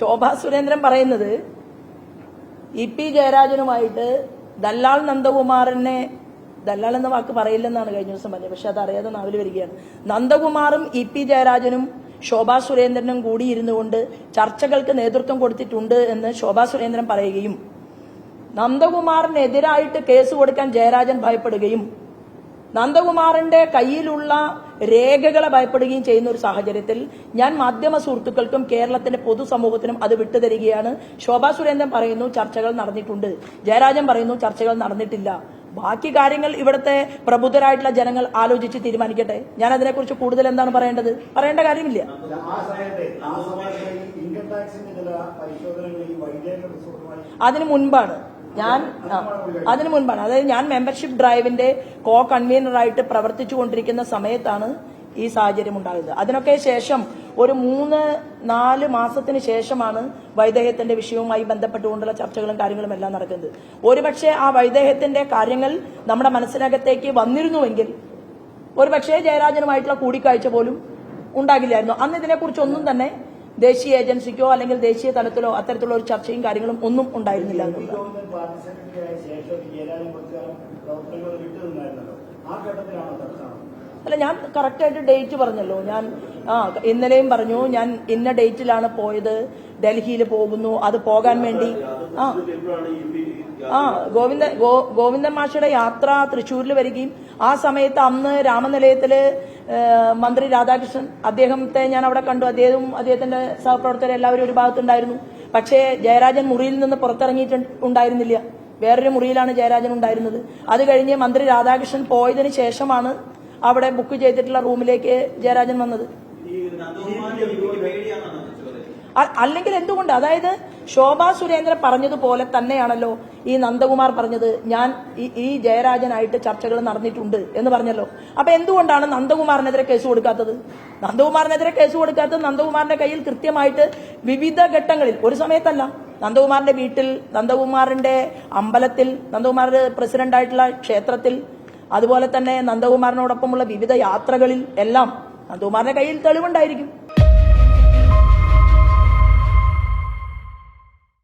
ശോഭാ സുരേന്ദ്രൻ പറയുന്നത് E P ജയരാജനുമായിട്ട് ദല്ലാൾ നന്ദകുമാറിനെ ദല്ലാൾ എന്ന വാക്ക് പറയില്ലെന്നാണ് കഴിഞ്ഞ ദിവസം പറഞ്ഞത് പക്ഷെ അത് അറിയാതെ നാവിൽ വരികയാണ്. നന്ദകുമാറും ഇ പി ജയരാജനും ശോഭാ സുരേന്ദ്രനും കൂടി ഇരുന്നുകൊണ്ട് ചർച്ചകൾക്ക് നേതൃത്വം കൊടുത്തിട്ടുണ്ട് എന്ന് ശോഭാ സുരേന്ദ്രൻ പറയുകയും നന്ദകുമാറിനെതിരായിട്ട് കേസ് കൊടുക്കാൻ ജയരാജൻ ഭയപ്പെടുകയും നന്ദകുമാറിന്റെ കയ്യിലുള്ള രേഖകളെ ഭയപ്പെടുകയും ചെയ്യുന്ന ഒരു സാഹചര്യത്തിൽ ഞാൻ മാധ്യമ സുഹൃത്തുക്കൾക്കും കേരളത്തിന്റെ പൊതുസമൂഹത്തിനും അത് വിട്ടുതരികയാണ്. ശോഭാ സുരേന്ദ്രൻ പറയുന്നു ചർച്ചകൾ നടന്നിട്ടുണ്ട്. ജയരാജൻ പറയുന്നു ചർച്ചകൾ നടന്നിട്ടില്ല. ബാക്കി കാര്യങ്ങൾ ഇവിടുത്തെ പ്രബുദ്ധരായിട്ടുള്ള ജനങ്ങൾ ആലോചിച്ച് തീരുമാനിക്കട്ടെ. ഞാൻ അതിനെക്കുറിച്ച് കൂടുതൽ എന്താണ് പറയേണ്ടത്? പറയേണ്ട കാര്യമില്ല. അതിനു മുൻപാണ് ഞാൻ അതിനു മുൻപാണ്. അതായത് ഞാൻ മെമ്പർഷിപ്പ് ഡ്രൈവിന്റെ കോ കൺവീനറായിട്ട് പ്രവർത്തിച്ചു കൊണ്ടിരിക്കുന്ന സമയത്താണ് ഈ സാഹചര്യം ഉണ്ടായത്. അതിനൊക്കെ ശേഷം ഒരു മൂന്ന് നാല് മാസത്തിന് ശേഷമാണ് വൈദേഹത്തിന്റെ വിഷയവുമായി ബന്ധപ്പെട്ടുകൊണ്ടുള്ള ചർച്ചകളും കാര്യങ്ങളും എല്ലാം നടക്കുന്നത്. ഒരുപക്ഷെ ആ വൈദേഹത്തിന്റെ കാര്യങ്ങൾ നമ്മുടെ മനസ്സിനകത്തേക്ക് വന്നിരുന്നുവെങ്കിൽ ഒരുപക്ഷെ ജയരാജനുമായിട്ടുള്ള കൂടിക്കാഴ്ച പോലും ഉണ്ടാകില്ലായിരുന്നു. അന്ന് ഇതിനെക്കുറിച്ച് ഒന്നും തന്നെ ദേശീയ ഏജൻസിക്കോ അല്ലെങ്കിൽ ദേശീയ തലത്തിലോ അത്തരത്തിലുള്ള ഒരു ചർച്ചയും കാര്യങ്ങളും ഒന്നും ഉണ്ടായിരുന്നില്ല അല്ല ഞാൻ കറക്റ്റായിട്ട് ഡേറ്റ് പറഞ്ഞല്ലോ. ഞാൻ ആ ഇന്നലെയും പറഞ്ഞു ഞാൻ ഇന്ന ഡേറ്റിലാണ് പോയത്. ഡൽഹിയിൽ പോകുന്നു. അത് പോകാൻ വേണ്ടി ആ. ആ ഗോവിന്ദ ഗോവിന്ദൻ മാഷയുടെ യാത്ര തൃശ്ശൂരിൽ വരികയും ആ സമയത്ത് അന്ന് രാമനിലയത്തിൽ മന്ത്രി രാധാകൃഷ്ണൻ അദ്ദേഹത്തെ ഞാൻ അവിടെ കണ്ടു. അദ്ദേഹവും അദ്ദേഹത്തിന്റെ സഹപ്രവർത്തകർ എല്ലാവരും ഒരു ഭാഗത്തുണ്ടായിരുന്നു. പക്ഷേ ജയരാജൻ മുറിയിൽ നിന്ന് പുറത്തിറങ്ങിയിട്ടുണ്ടായിരുന്നില്ല. വേറൊരു മുറിയിലാണ് ജയരാജൻ ഉണ്ടായിരുന്നത്. അത് കഴിഞ്ഞ് മന്ത്രി രാധാകൃഷ്ണൻ പോയതിന് ശേഷമാണ് അവിടെ ബുക്ക് ചെയ്തിട്ടുള്ള റൂമിലേക്ക് ജയരാജൻ വന്നത്. അല്ലെങ്കിൽ എന്തുകൊണ്ട്? അതായത് ശോഭാ സുരേന്ദ്രൻ പറഞ്ഞതുപോലെ തന്നെയാണല്ലോ ഈ നന്ദകുമാർ പറഞ്ഞത്. ഞാൻ ഈ- ജയരാജനായിട്ട് ചർച്ചകൾ നടന്നിട്ടുണ്ട് എന്ന് പറഞ്ഞല്ലോ. അപ്പൊ എന്തുകൊണ്ടാണ് നന്ദകുമാറിനെതിരെ കേസ് കൊടുക്കാത്തത്? നന്ദകുമാറിനെതിരെ കേസ് കൊടുക്കാത്തത് നന്ദകുമാറിന്റെ കയ്യിൽ കൃത്യമായിട്ട് വിവിധ ഘട്ടങ്ങളിൽ ഒരു സമയത്തല്ല. നന്ദകുമാറിന്റെ വീട്ടിൽ നന്ദകുമാറിന്റെ അമ്പലത്തിൽ നന്ദകുമാർ പ്രസിഡന്റായിട്ടുള്ള ക്ഷേത്രത്തിൽ അതുപോലെ തന്നെ നന്ദകുമാറിനോടൊപ്പമുള്ള വിവിധ യാത്രകളിൽ എല്ലാം നന്ദകുമാറിന്റെ കയ്യിൽ തെളിവുണ്ടായിരിക്കും.